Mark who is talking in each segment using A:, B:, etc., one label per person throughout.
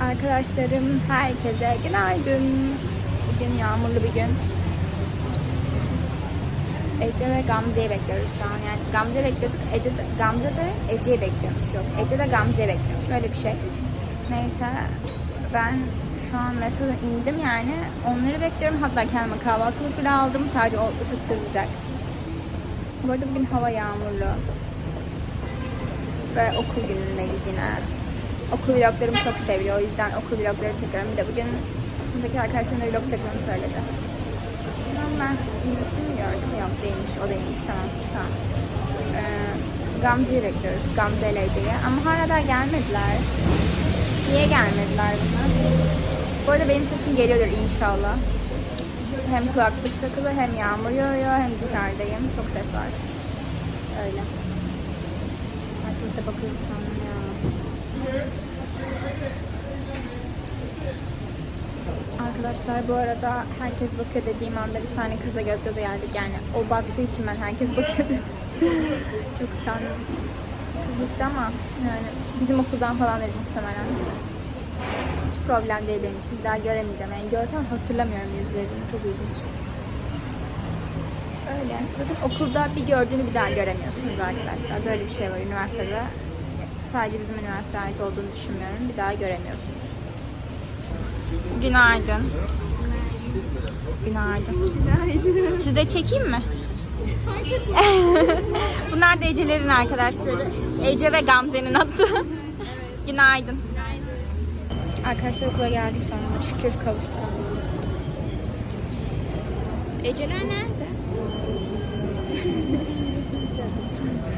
A: Arkadaşlarım herkese günaydın. Bugün yağmurlu bir gün. Ece ve Gamze'yi bekliyoruz şu an. Yani Gamze bekliyorduk. Ece de, Gamze de Ece'yi bekliyormuş. Yok. Ece de Gamze'yi bekliyormuş. Öyle bir şey. Neyse ben şu an metroda indim yani. Onları bekliyorum. Hatta kendime kahvaltılık bile aldım. Sadece o ısıtılacak. Bu arada bugün hava yağmurlu. Ve okul günündeyiz yine. Okul vloglarımı çok seviyor. O yüzden okul vlogları çekiyorum. Bir de bugün sınıftaki arkadaşlarımla vlog çekmemi söyledi. An ben birisini gördüm. Yok değilmiş. O değilmiş. Tamam. Tamam. Ee, Gamze'yi bekliyoruz. Gamze ile Ece'yi. Ama hala daha gelmediler. Niye gelmediler bunlar? Bu arada benim sesim geliyordur inşallah. Hem kulaklık takılı hem yağmur yağıyor hem dışarıdayım. Çok ses var. Öyle. Herkes de bakıyor ya. Arkadaşlar bu arada herkes bakıyor dediğim anda bir tane kızla göz göze geldik yani. O baktığı için ben herkes bakıyor dedim. Çok utandım. Kız gitti ama yani bizim okuldan falan değil muhtemelen. Hiç problem değil benim için. Daha göremeyeceğim. Yani görsem hatırlamıyorum yüzlerini. Çok ilginç. Öyle. Zaten okulda bir gördüğünü bir daha göremiyorsunuz arkadaşlar. Böyle bir şey var üniversitede. Sadece bizim üniversiteye ait olduğunu düşünmüyorum. Bir daha göremiyorsunuz. Günaydın. Günaydın. Günaydın. Siz de çekeyim mi? Bunlar da Ece'lerin arkadaşları. Ece ve Gamze'nin adı. Günaydın. Arkadaşlar okula geldik sonunda. Şükür kavuştuk. Eceler nerede?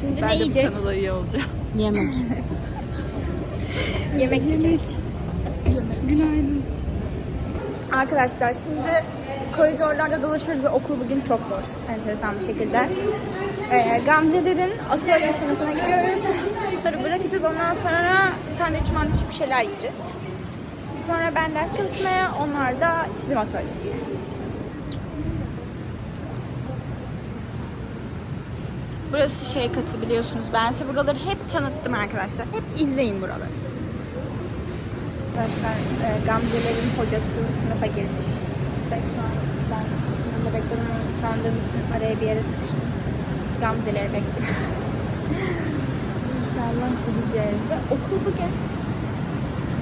A: Şimdi ne yiyeceğiz?
B: iyi olacağım.
A: Yemek. Yemek yiyeceğiz.
B: Günaydın.
A: Arkadaşlar şimdi koridorlarda dolaşıyoruz ve okul bugün çok boş. Enteresan bir şekilde. Ee, Gamze'lerin atölye sınıfına gidiyoruz. Bunları bırakacağız. Ondan sonra sandviç mandviç bir şeyler yiyeceğiz. Sonra ben ders çalışmaya, onlar da çizim atölyesine. Burası şey katı biliyorsunuz. Ben size buraları hep tanıttım arkadaşlar. Hep izleyin buraları. Arkadaşlar e, Gamze'lerin hocası sınıfa girmiş. Ve şu an ben yanında bekledim onu utandığım için araya bir yere sıkıştım. Gamze'leri bekliyorum. İnşallah gideceğiz. Ve okul bugün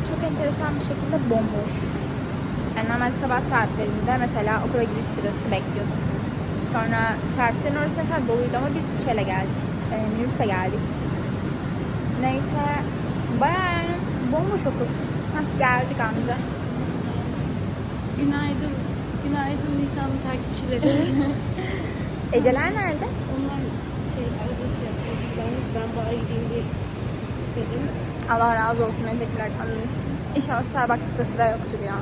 A: çok enteresan bir şekilde bomboş. Yani normalde sabah saatlerinde mesela okula giriş sırası bekliyorduk. Sonra servislerin orası mesela doluydu ama biz şöyle geldik. E, minibüse geldik. Neyse bayağı yani bomboş okul. Hah, geldik amca.
B: Günaydın. Günaydın Nisan'ın takipçileri.
A: Eceler nerede?
B: Onlar şey arada şey yapıyor. Ben, ben bari gideyim bir dedim.
A: Allah razı olsun tekrar tanıdığın için. İnşallah Starbucks'ta sıra yoktur ya.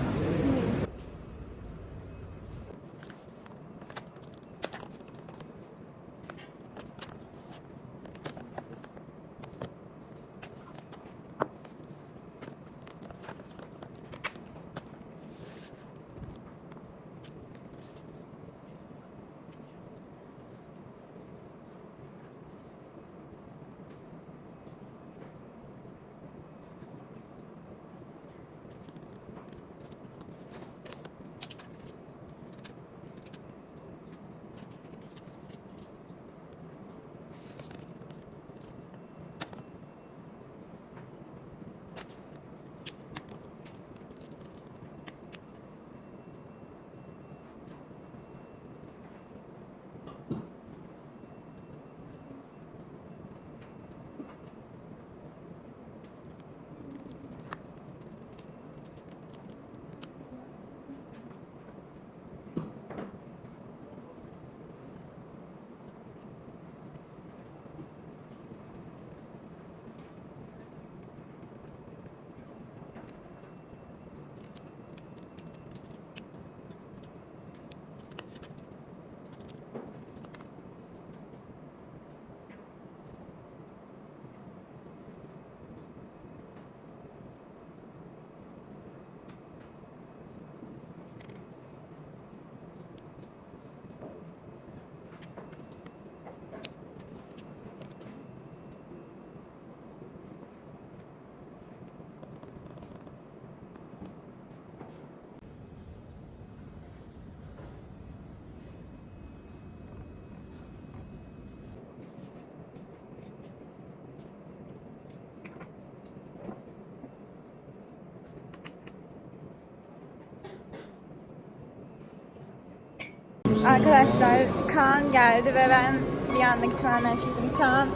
A: Arkadaşlar Kaan geldi ve ben bir anda gitmenden çıktım. Kaan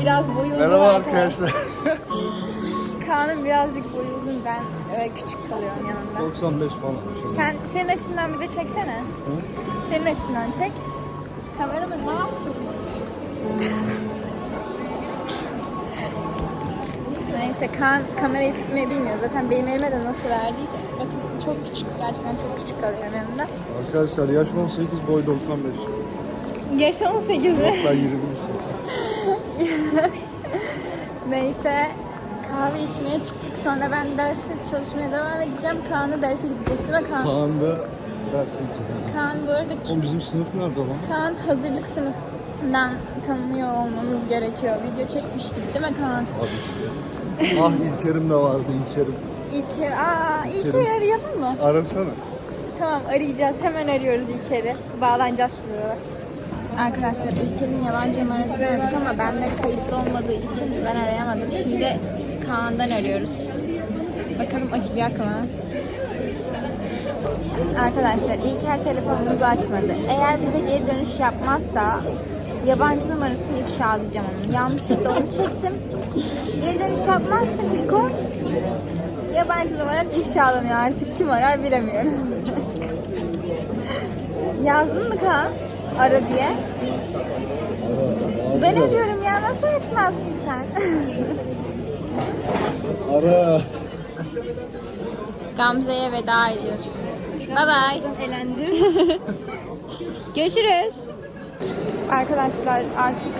A: biraz boyu uzun
C: Merhaba arkadaşlar.
A: Kaan'ın birazcık boyu uzun ben e, küçük kalıyorum yanında.
C: 95 falan.
A: Sen senin açından bir de çeksene. Senin açından çek. Kameramı ne yaptın? Neyse Kaan kamerayı tutmayı bilmiyor. Zaten benim elime de nasıl verdiyse. Bakın çok küçük. Gerçekten çok küçük kalıyorum yanında.
C: Arkadaşlar yaş 18 boy 95.
A: Yaş 18 mi?
C: Ben 20
A: Neyse kahve içmeye çıktık. Sonra ben derse çalışmaya devam edeceğim. Kaan da derse gidecek değil mi Kaan?
C: Kaan da dersin
A: Kaan bu arada
C: Oğlum bizim sınıf nerede lan?
A: Kaan hazırlık sınıfından tanınıyor olmamız gerekiyor. Video çekmiştik değil mi Kaan?
C: Abi işte. ah İlker'im de vardı İlker'im.
A: İlker, aa İlker'i arayalım mı?
C: Arasana.
A: Tamam arayacağız. Hemen arıyoruz İlker'i. Bağlanacağız size. Arkadaşlar İlker'in yabancı numarasını aradık ama bende kayıtlı olmadığı için ben arayamadım. Şimdi Kaan'dan arıyoruz. Bakalım açacak mı? Arkadaşlar İlker telefonumuzu açmadı. Eğer bize geri dönüş yapmazsa yabancı numarasını ifşalayacağım onu. Yanlışlıkla onu çektim. Geri dönüş yapmazsın İlko. Yabancı numaram ifşalanıyor artık. Kim arar bilemiyorum. Yazdın mı Kaan? Ara diye. Ben arıyorum ya nasıl açmazsın sen?
C: Ara.
A: Gamze'ye veda ediyoruz. Bye bye. Elendim. Görüşürüz. Arkadaşlar artık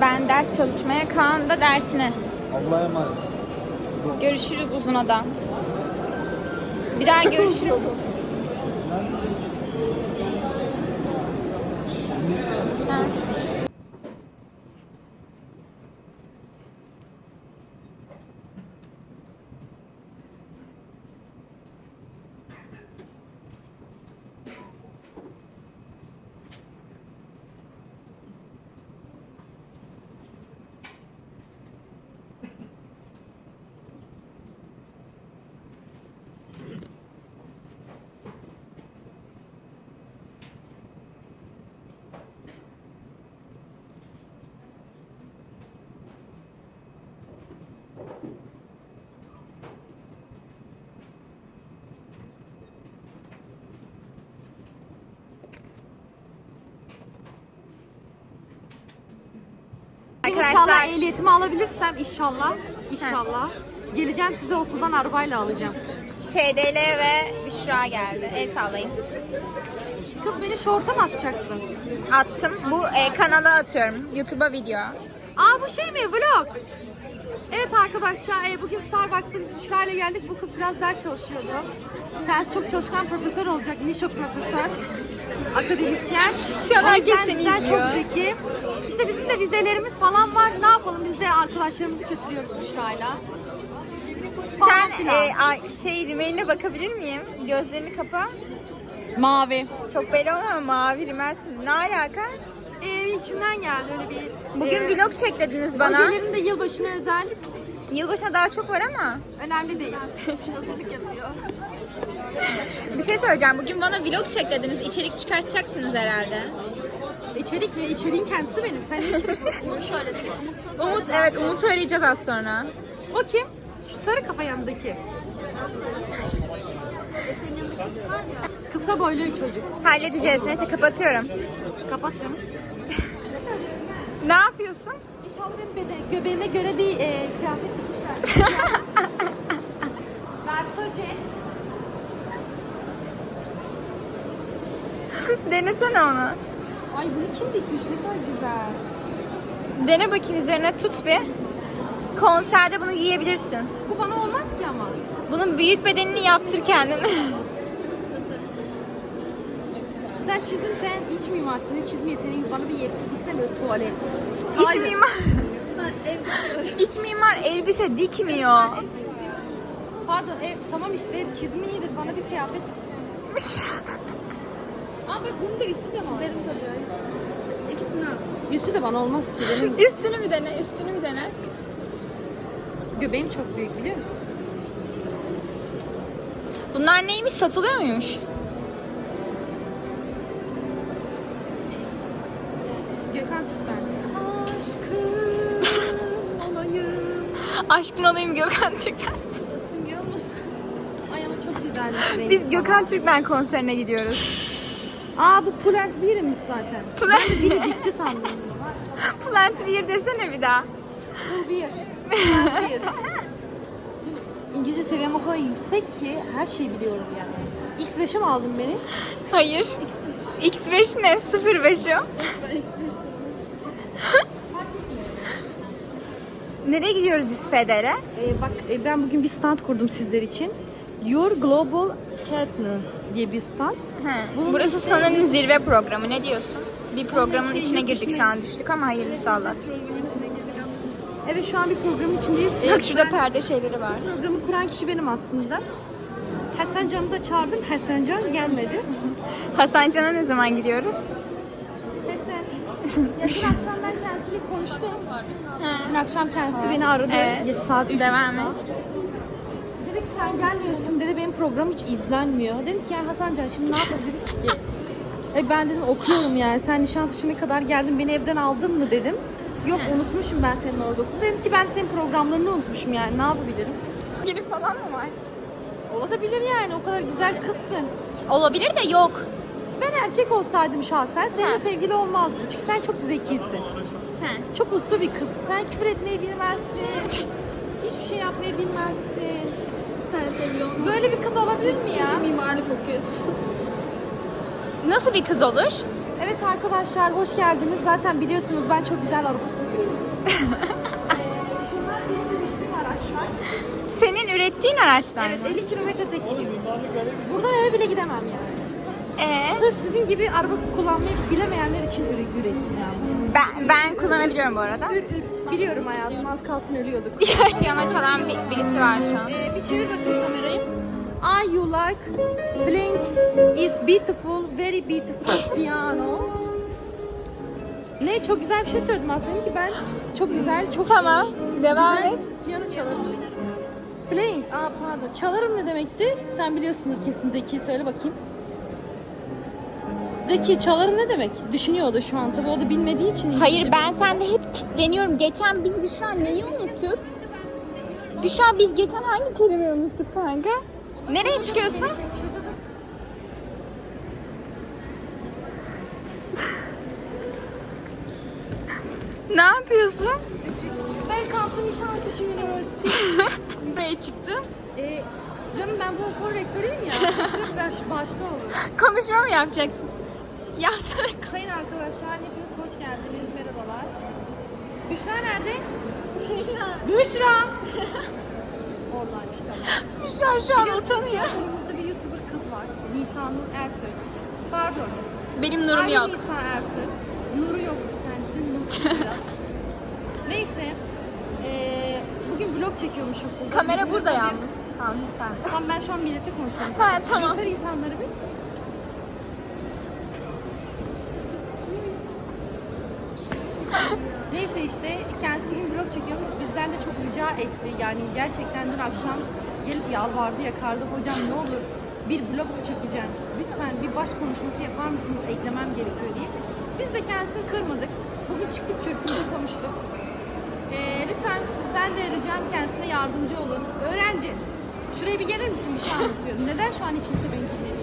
A: ben ders çalışmaya, Kaan da dersine.
C: Allah'a emanet.
A: Görüşürüz uzun adam. Bir daha görüşürüz. Ha.
B: İnşallah ehliyetimi alabilirsem inşallah. İnşallah. Geleceğim size okuldan arabayla alacağım.
A: KDL ve Büşra geldi. El sallayın.
B: Kız beni şorta mı atacaksın?
A: Attım. Bu e, kanala atıyorum. YouTube'a video.
B: Aa bu şey mi? Vlog. Evet arkadaşlar e, bugün Starbucks'a biz Büşra ile geldik. Bu kız biraz ders çalışıyordu. Kendisi çok çalışkan profesör olacak. Nişo profesör. Akademisyen.
A: Şu an izliyor.
B: çok zeki. İşte bizim de vizelerimiz falan var. Ne yapalım biz de arkadaşlarımızı kötülüyoruz Büşra'yla. Falan
A: Sen
B: filan.
A: e, ay- şey rimeline bakabilir miyim? Gözlerini kapa.
B: Mavi.
A: Çok belli olmuyor ama mavi rimel şimdi. Ne alaka?
B: Ee, içimden geldi öyle bir...
A: Bugün
B: e,
A: vlog çek dediniz bana.
B: Ojelerin de yılbaşına özel.
A: Yılbaşına daha çok var ama.
B: Önemli değil. Hazırlık yapıyor.
A: Bir şey söyleyeceğim. Bugün bana vlog çek dediniz. İçerik çıkartacaksınız herhalde.
B: İçerik mi? İçeriğin kendisi benim. Sen ne içerik Umut söyledi.
A: Umut, evet Umut'u arayacağız az sonra.
B: O kim? Şu sarı kafa yanındaki. Kısa boylu çocuk.
A: Halledeceğiz. Neyse kapatıyorum.
B: Kapat canım.
A: Ne yapıyorsun?
B: İnşallah benim bede, göbeğime göre bir e, kıyafet dikmişler. Versace.
A: Denesene onu.
B: Ay bunu kim dikmiş? Ne kadar güzel.
A: Dene bakayım üzerine tut bir. Konserde bunu giyebilirsin.
B: Bu bana olmaz ki ama.
A: Bunun büyük bedenini yaptır kendine.
B: Sen çizim, sen iç mimarsın. Çizim yeteneğin bana bir elbise diksen böyle tuvalet.
A: İç mimar. İç mimar elbise dikmiyor.
B: Pardon, ev, tamam işte çizimi iyidir. Bana bir kıyafet. Aa bak bunun da üstü de var. Çizerim tabii. İkisini al. Üstü de bana olmaz ki. Benim
A: Üstünü bir dene, üstünü bir dene.
B: göbeğim çok büyük biliyor musun?
A: Bunlar neymiş? Satılıyor muymuş? Aşkın olayım Gökhan Türkmen.
B: Isınıyor musun? Ay ama çok güzelmiş.
A: Biz Gökhan Türkmen konserine gidiyoruz.
B: Aa bu Pulent birmiş zaten.
A: Plant,
B: Biri dikti sandım.
A: Plant bir desene bir daha.
B: Bu bir. Plant bir. İngilizce seviyem o kadar yüksek ki her şeyi biliyorum yani. X5'e mi aldın beni?
A: Hayır. X5 ne? 05 o. Nereye gidiyoruz biz Feder'e?
B: Ee, bak e, ben bugün bir stand kurdum sizler için. Your Global Partner diye bir stand. Bunun
A: Burası
B: işte-
A: sanırım zirve programı. Ne diyorsun? Bir programın içine girdik şu an düştük ama hayırlısı Allah.
B: Evet şu an bir programın içindeyiz.
A: Bak şurada
B: ben-
A: perde şeyleri var.
B: Programı kuran kişi benim aslında. Hasan Can'ı da çağırdım. Hasan Can gelmedi.
A: Hasan Can'a ne zaman gidiyoruz?
B: Hasan. Ya dün akşam kendisiyle konuştum. Dün akşam kendisi beni aradı.
A: Evet.
B: Gece saat 3
A: Devam et.
B: Dedi ki sen gelmiyorsun dedi benim program hiç izlenmiyor. Dedim ki yani Hasan Can şimdi ne yapabiliriz ki? E ben dedim okuyorum yani sen Nişantaşı'na kadar geldin beni evden aldın mı dedim. Yok unutmuşum ben senin orada okulu. Dedim ki ben senin programlarını unutmuşum yani ne yapabilirim?
A: Girip falan mı var?
B: Olabilir yani o kadar güzel kızsın.
A: Olabilir de yok.
B: Ben erkek olsaydım şahsen seninle sevgili olmazdım. Çünkü sen çok zekisin.
A: He.
B: Çok uslu bir kız. Sen küfür etmeyi bilmezsin. Hiçbir şey yapmayı bilmezsin.
A: Sen.
B: Böyle bir kız olabilir mi ya?
A: mimarlık okuyorsun. Nasıl bir kız olur?
B: Evet arkadaşlar hoş geldiniz. Zaten biliyorsunuz ben çok güzel araba sürüyorum. Ee, Şunlar benim ürettiğim araçlar.
A: Senin ürettiğin araçlar
B: Evet
A: mı?
B: 50 kilometre tek gidiyorum. Buradan eve bile gidemem yani.
A: Ee?
B: Sırf sizin gibi araba kullanmayı bilemeyenler için üre- ürettim yani.
A: Ben, ben kullanabiliyorum bu arada.
B: Ür, ür, biliyorum hayatım az kalsın ölüyorduk.
A: Piyano çalan bir, birisi var şu an.
B: Ee, bir çevir bakayım kamerayı. I you like playing is beautiful, very beautiful piano. Ne çok güzel bir şey söyledim aslında ki ben çok güzel, çok
A: Tamam, devam
B: güzel
A: et.
B: Piyano çalarım. Playing, aa pardon. Çalarım ne demekti? Sen biliyorsundur kesin Zeki söyle bakayım. Zeki çalarım ne demek? Düşünüyor o da şu an tabii o da bilmediği için.
A: Hayır ben sende hep kitleniyorum. Geçen biz Büşra neyi unuttuk? Büşra biz geçen hangi kelimeyi unuttuk kanka? Nereye çıkıyorsun? Ne yapıyorsun?
B: Welcome to Nişantaşı University.
A: Buraya çıktın.
B: Ee, canım ben bu okul rektörüyüm ya. Rektör baş, başta olur.
A: Konuşma mı yapacaksın? Yapsana.
B: Sayın arkadaşlar hepiniz hoş geldiniz. Merhabalar. Büşra nerede?
A: Büşra.
B: Büşra! Oradaymış tamam.
A: Büşra şu an
B: Biliyorsunuz ki
A: utanıyor.
B: Okulumuzda bir YouTuber kız var. Nisanur Ersöz. Pardon.
A: Benim nurum
B: Aynı
A: yok.
B: Nisan Ersöz. Nuru yok kendisinin nursuz biraz. Neyse. Ee, bugün vlog çekiyormuş okulda.
A: Kamera
B: Bizim
A: burada
B: tabii-
A: yalnız. Hanımefendi.
B: Tamam ben şu an millete konuşuyorum.
A: Ha, tamam.
B: Göster insanları bir. Neyse işte kendisi bugün vlog çekiyoruz. Bizden de çok rica etti. Yani gerçekten dün akşam gelip yalvardı yakardı. Hocam ne olur bir vlog çekeceğim. Lütfen bir baş konuşması yapar mısınız? Eklemem gerekiyor diye. Biz de kendisini kırmadık. Bugün çıktık kürsümüzde konuştuk. Ee, lütfen sizden de ricam kendisine yardımcı olun. Öğrenci, şuraya bir gelir misin? Bir şey anlatıyorum. Neden şu an hiç kimse beni dinlemiyor?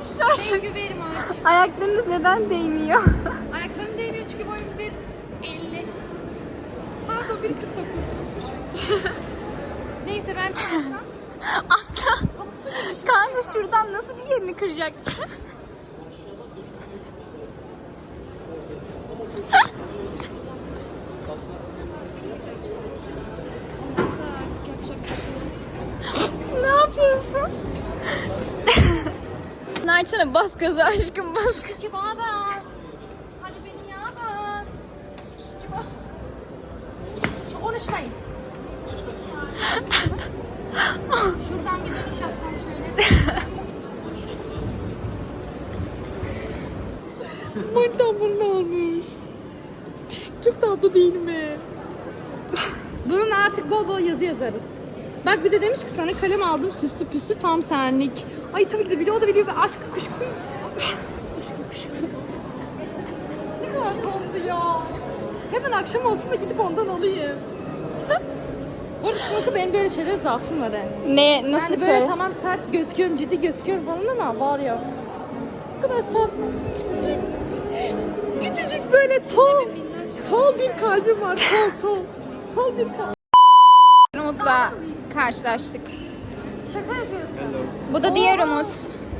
A: Büşra çok...
B: Thank you very much.
A: Ayaklarınız neden değmiyor?
B: Ayaklarım değmiyor çünkü boyum 1.50. Pardon 1.49 unutmuşum. Neyse ben çıkarsam
A: Atla. Kanka şuradan nasıl bir yerini kıracaksın?
B: artık yapacak bir şey yok.
A: ne yapıyorsun? Ne açsana bas gazı aşkım bas gazı.
B: Kişi baba. Hadi beni kişi baba. Çok konuşmayın. Şuradan bir dönüş yapsam şöyle.
A: Martan bunu almış. Çok tatlı değil mi?
B: Bununla artık bol bol yazı yazarız. Bak bir de demiş ki sana kalem aldım süslü püslü tam senlik. Ay tabii ki de biliyor o da biliyor ve aşk kuşku. aşk kuşku. Hemen akşam olsun da gidip ondan alayım. Bu arada çikolata benim böyle şeyler zaafım var he.
A: Ne nasıl
B: Yani böyle tamam sert gözüküyorum, ciddi gözüküyorum falan ama var ya. Bu kadar saf. Küçücük. Küçücük böyle tol. Tol bir kalbim var. Tol tol. Tol bir kalp.
A: Umut'la karşılaştık.
B: Şaka yapıyorsun.
A: Bu da diğer Umut.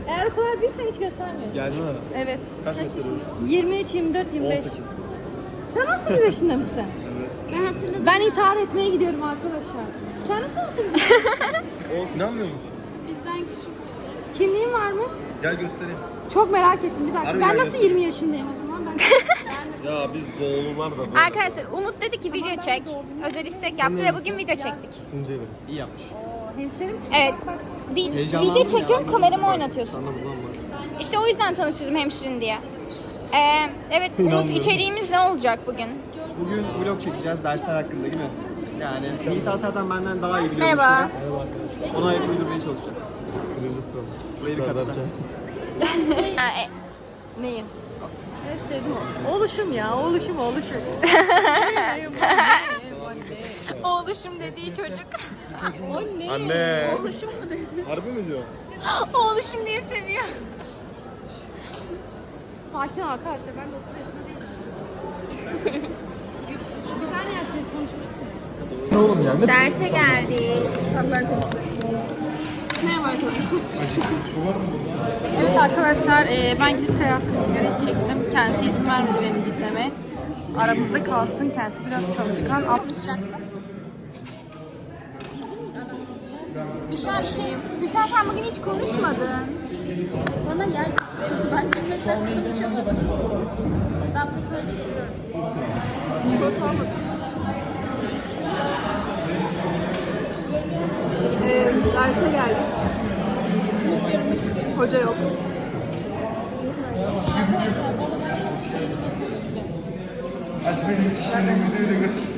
B: Eğer o kadar büyüksen hiç göstermiyorsun.
C: Geldi mi?
B: Evet.
C: Kaç metre?
B: 23, 24, 25.
C: 18.
B: Sen 18 yaşında mısın?
A: Ben hatırladım.
B: Ben intihar etmeye gidiyorum arkadaşlar. Sen nasıl 18
C: Olsun. İnanmıyor musun?
B: Kimliğin var mı?
C: Gel göstereyim.
B: Çok merak ettim bir dakika.
C: Harbi
B: ben
C: gel
B: nasıl
C: göster.
B: 20 yaşındayım o zaman? Ben
C: Ya biz doğulular da böyle.
A: Arkadaşlar Umut dedi ki video çek. Özel istek yaptı ve bugün video çektik.
C: Tunceli. İyi yapmış.
B: hemşerim çıktı.
A: Evet. Bir video çekiyorum kameramı oynatıyorsun. İşte o yüzden tanıştırdım hemşirin diye. Ee, evet Umut
C: İnanmıyorum.
A: içeriğimiz ne olacak bugün?
D: Bugün vlog çekeceğiz dersler hakkında değil mi? Yani Nisa zaten benden daha iyi biliyor
A: Merhaba.
D: bu işleri. Ona ayak uydurmaya çalışacağız.
C: Kırıcı sıralı.
D: Burayı bir edersin.
A: Ha, e,
B: Neyim? Evet sevdim o. Oluşum ya, oluşum, oluşum.
A: oğluşum dediği çocuk.
C: Anne.
B: oluşum mu dedi?
C: Harbi mi diyor?
A: oğluşum diye seviyor.
B: Sakin ol arkadaşlar, ben de 30 yaşında değilim. Güzel yersiniz konuşmuştuk.
C: Ne oğlum ya? Ne
A: Derse geldik.
B: Merhaba arkadaşlar. evet arkadaşlar e, ben gidip terasta bir sigara çektim. Kendisi izin vermedi benim gitmeme. Aramızda kalsın kendisi biraz çalışkan.
A: Konuşacaktım. Büşra bir şey, Büşra sen bugün hiç konuşmadın. Bana yer kalmadı. Ben gülmekten konuşamadım. Ben bunu sadece gülüyorum. Çikolata almadım.
B: Derse geldik. Hoca yok.
C: Aç benim kişinin videoyu da göster.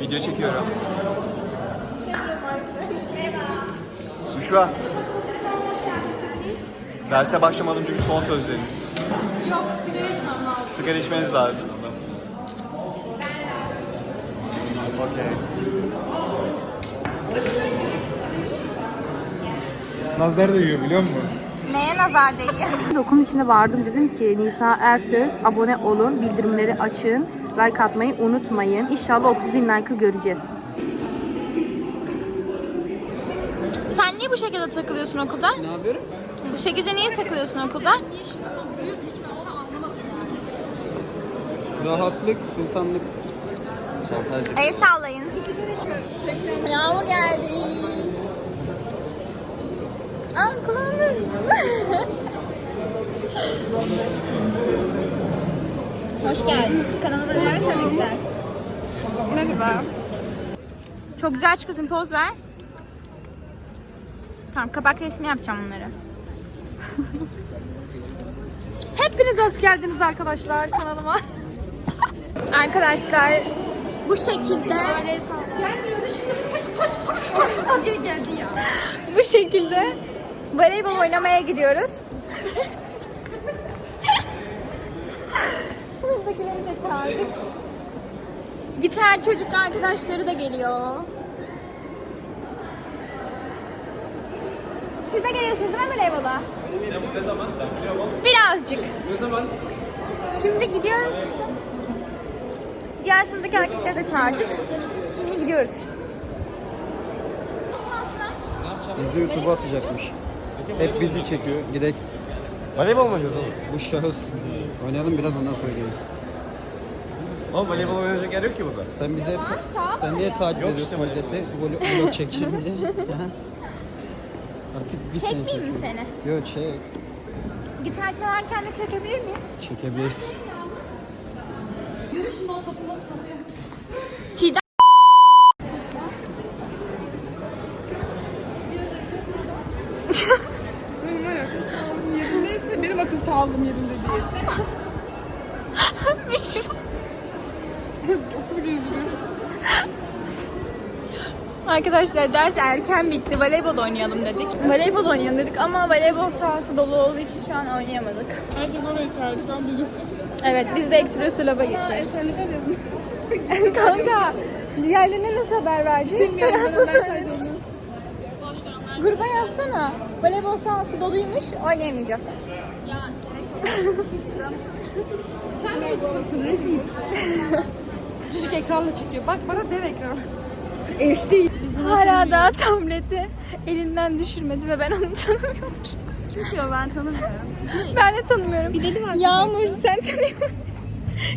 D: Video çekiyorum. Büşra. Derse başlamadan önceki son sözleriniz.
B: Yok sigara içmem lazım.
D: Sigara içmeniz lazım. Okey.
C: Nazar da yiyor biliyor musun?
A: Neye nazar değiyor?
B: Okulun içine vardım dedim ki Nisa Ersöz abone olun, bildirimleri açın, like atmayı unutmayın. İnşallah 30 bin like'ı göreceğiz.
A: Sen niye bu şekilde takılıyorsun okulda?
D: Ne yapıyorum?
A: Bu şekilde niye takılıyorsun okulda?
D: Rahatlık, sultanlık. Şantajlık.
A: El sallayın. Yağmur geldi. Aa kulağım Hoş geldin. Kanalıma neler söylemek istersin? Merhaba. Çok güzel çıkıyorsun. Poz ver. Tamam kapak resmi yapacağım onları.
B: Hepiniz hoş geldiniz arkadaşlar kanalıma.
A: Arkadaşlar bu şekilde bu şekilde voleybol oynamaya gidiyoruz. Sınıftakileri de çağırdık. Gitar çocuk arkadaşları da geliyor. Siz de geliyorsunuz değil mi voleybola?
D: Ne zaman?
A: Birazcık.
D: Ne zaman?
A: Şimdi gidiyoruz. Diğer sınıftaki erkekleri de çağırdık. Şimdi gidiyoruz.
E: Bizi YouTube'a atacakmış. Hep bizi çekiyor. Gidek
D: Voleybol mu oynuyorsun oğlum?
E: bu şahıs. Oynayalım biraz ondan sonra gelin.
D: Oğlum voleybol oynayacak yer yok ki burada.
E: Sen bize hep sen niye taciz ediyorsun milleti? Vlog, çekeceğim diye. Artık bir
A: Çekmeyeyim mi
E: çekiyorum.
A: seni?
E: Yok çek.
A: Gitar çalarken de çekebilir miyim?
E: Çekebilirsin.
A: Fidan
B: Yerindeyse benim akıl sağlığım yerinde değil.
A: Büşra.
B: Okulu gezdiriyorum.
A: Arkadaşlar ders erken bitti. Voleybol oynayalım dedik. Voleybol oynayalım dedik ama voleybol sahası dolu olduğu için şu an oynayamadık.
B: Herkes oraya çağırdı. Ben biz yokuz.
A: Evet biz de Express Lab'a geçeceğiz. Kanka diğerlerine nasıl haber vereceğiz? Sen nasıl? Gruba yazsana. Voleybol sahası doluymuş oynayamayacağız.
B: Küçücük ekranla çekiyor. Bak bana dev ekran.
A: Hala daha tableti elinden düşürmedi ve ben onu tanımıyorum.
B: Kim ki o ben tanımıyorum.
A: Ben de tanımıyorum.
B: Bir deli var.
A: Yağmur sen tanıyor musun?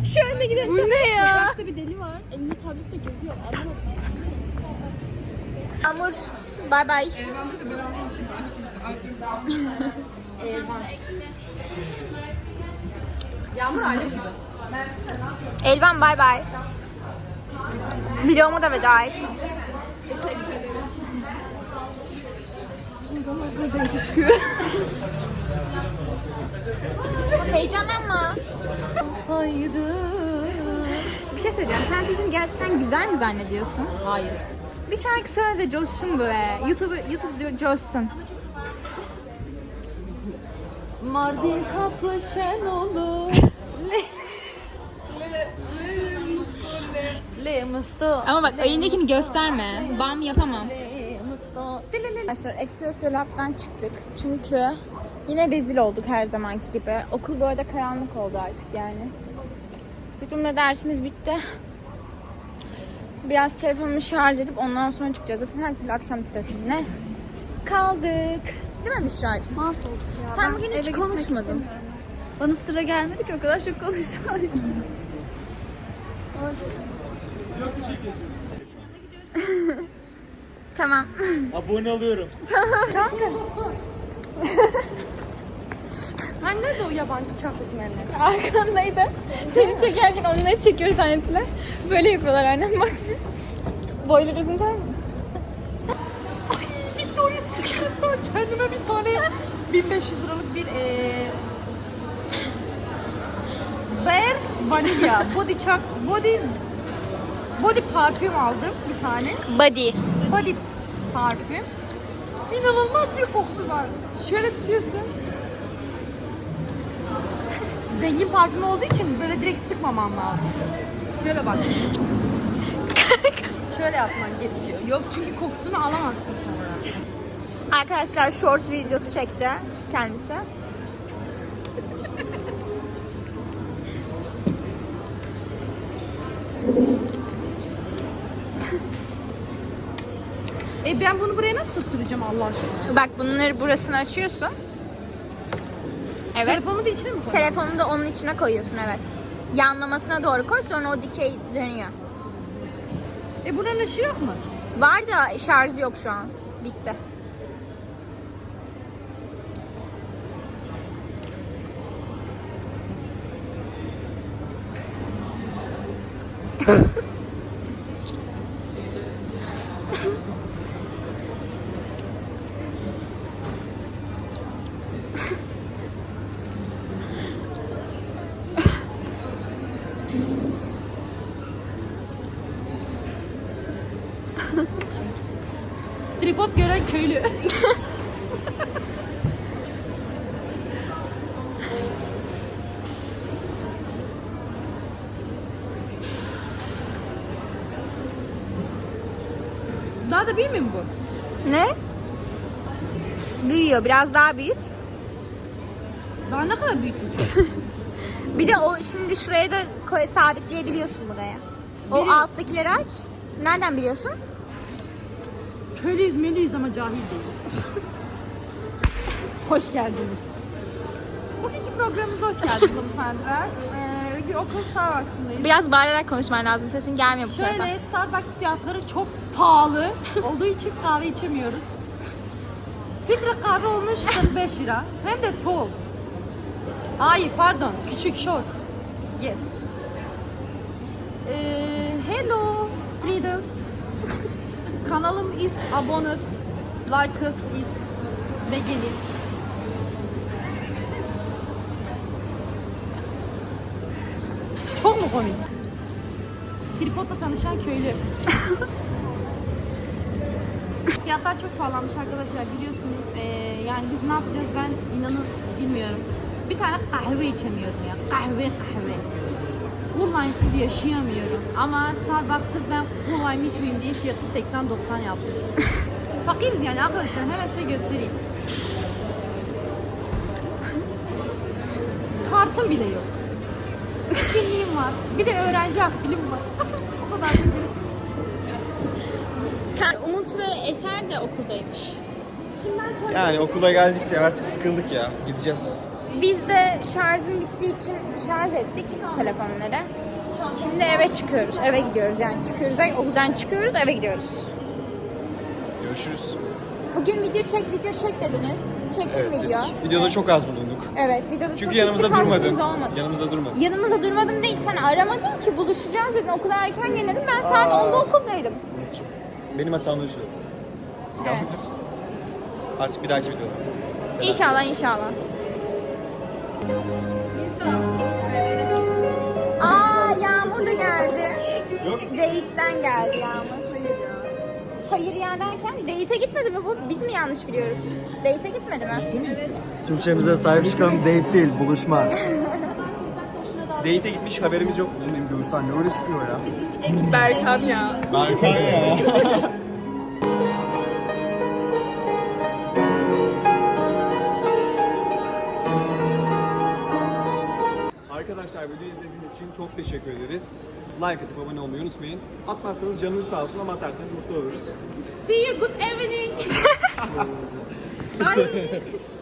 A: Şu anda giden Bu ne ya?
B: Sokakta bir deli var. Elinde tabletle geziyor. Anlamadım.
A: Yağmur bay bay.
B: Yağmur aile.
A: Elvan bay bay. Videomu da veda et. Heyecanlanma. Bir şey söyleyeceğim. Sen sesini gerçekten güzel mi zannediyorsun?
B: Hayır.
A: Bir şarkı söyle de coşsun be. YouTube, YouTube coşsun.
B: Mardin kaplı. Le
A: Ama bak elindekini gösterme. Ben yapamam. Arkadaşlar Expresso Lab'dan çıktık. Çünkü yine rezil olduk her zamanki gibi. Okul bu arada karanlık oldu artık yani. Bizim de dersimiz bitti. Biraz telefonumu şarj edip ondan sonra çıkacağız. Zaten her türlü akşam trafiğine kaldık. Değil mi Büşra'cığım?
B: Mahvolduk ya.
A: Sen bugün hiç konuşmadın.
B: Bana sıra gelmedi ki o kadar çok konuşuyorum.
A: Tamam.
C: Abone oluyorum.
B: Hani nerede o yabancı menler?
A: Arkandaydı. Seni çekerken onları çekiyor zannettiler. Böyle yapıyorlar annem bak. Boyları uzun tamam mı?
B: Victoria's Secret'tan kendime bir tane 1500 liralık bir eee Bear Vanilla Body Chuck Body Body parfüm aldım bir tane.
A: Body.
B: Body parfüm. İnanılmaz bir kokusu var. Şöyle tutuyorsun. Zengin parfüm olduğu için böyle direkt sıkmaman lazım. Şöyle bak. Şöyle yapman gerekiyor. Yok çünkü kokusunu alamazsın sonra.
A: Arkadaşlar short videosu çekti kendisi.
B: E ben bunu buraya nasıl tutturacağım Allah aşkına?
A: Bak bunları burasını açıyorsun. Evet.
B: Telefonumu da içine mi koyayım?
A: Telefonu da onun içine koyuyorsun evet. Yanlamasına doğru koy sonra o dikey dönüyor.
B: E buranın ışığı yok mu?
A: Var da şarjı yok şu an. Bitti.
B: Tripod gören köylü. Daha da büyük mü bu?
A: Ne? Büyüyor. Biraz daha büyüt.
B: Daha ne kadar büyütecek?
A: Bir de o şimdi şuraya da koy, sabitleyebiliyorsun buraya. O
B: Biri-
A: alttakileri aç. Nereden biliyorsun?
B: Köylüyüz meliyiz ama cahil değiliz. hoş geldiniz. Bugünkü programımıza hoş geldiniz hanımefendiler. Ee, bir okul Starbucks'ındayız.
A: Biraz bağırarak konuşman lazım. Sesin gelmiyor bu tarafa.
B: Şöyle Starbucks fiyatları çok pahalı olduğu için kahve içemiyoruz. Filtre kahve olmuş 45 lira. Hem de tall. Hayır pardon küçük short. Yes. Ee, hello readers. Kanalım is abonus. Like us is ve gelin. Çok mu komik? Tripodla tanışan köylü. Fiyatlar çok pahalanmış arkadaşlar biliyorsunuz. Ee, yani biz ne yapacağız ben inanın bilmiyorum. Bir tane kahve içemiyorum ya. Kahve kahve. Coollime'sız yaşayamıyorum. Ama Starbucks sırf ben Coolime içmeyeyim diye fiyatı 80-90 yapmış. Fakiriz yani arkadaşlar hemen size göstereyim. Kartım bile yok. Kimliğim var. Bir de öğrenci akbilim var. o kadar biliriz.
A: Umut ve Eser de okuldaymış.
D: Yani okula geldik ya artık sıkıldık ya. Gideceğiz.
A: Biz de şarjım bittiği için şarj ettik telefonları. Şimdi eve çıkıyoruz. Eve gidiyoruz yani çıkıyoruz. Yani okuldan çıkıyoruz eve gidiyoruz.
D: Görüşürüz.
A: Bugün video çek video çek dediniz. Çektim
D: Evet,
A: video.
D: dedik. Videoda çok az bulunduk.
A: Evet videoda
D: Çünkü
A: çok
D: yanımızda
A: hiçbir katkımız
D: durmadın.
A: olmadı.
D: Yanımızda durmadın.
A: Yanımıza durmadım değil. Sen aramadın ki buluşacağız dedin. Okula erken gel dedim. Ben saat 10'da okuldaydım.
D: Benim hatam özür.
A: Evet.
D: Artık bir dahaki videoda.
A: İnşallah inşallah. Aa Yağmur da geldi.
D: Yok.
A: Date'den geldi Yağmur. Hayır ya derken date'e gitmedi mi bu? Biz mi yanlış biliyoruz? Date'e gitmedi mi? Evet.
E: Türkçemize sahip çıkan date değil, buluşma.
D: Date'e gitmiş haberimiz yok. Oğlum benim göğüsten ne öyle çıkıyor ya.
A: Berkan ya.
D: Berkan ya. Arkadaşlar videoyu izlediğiniz için çok teşekkür ederiz. Like atıp abone olmayı unutmayın. Atmazsanız canınız sağ olsun ama atarsanız mutlu oluruz.
B: See you good evening. Bye.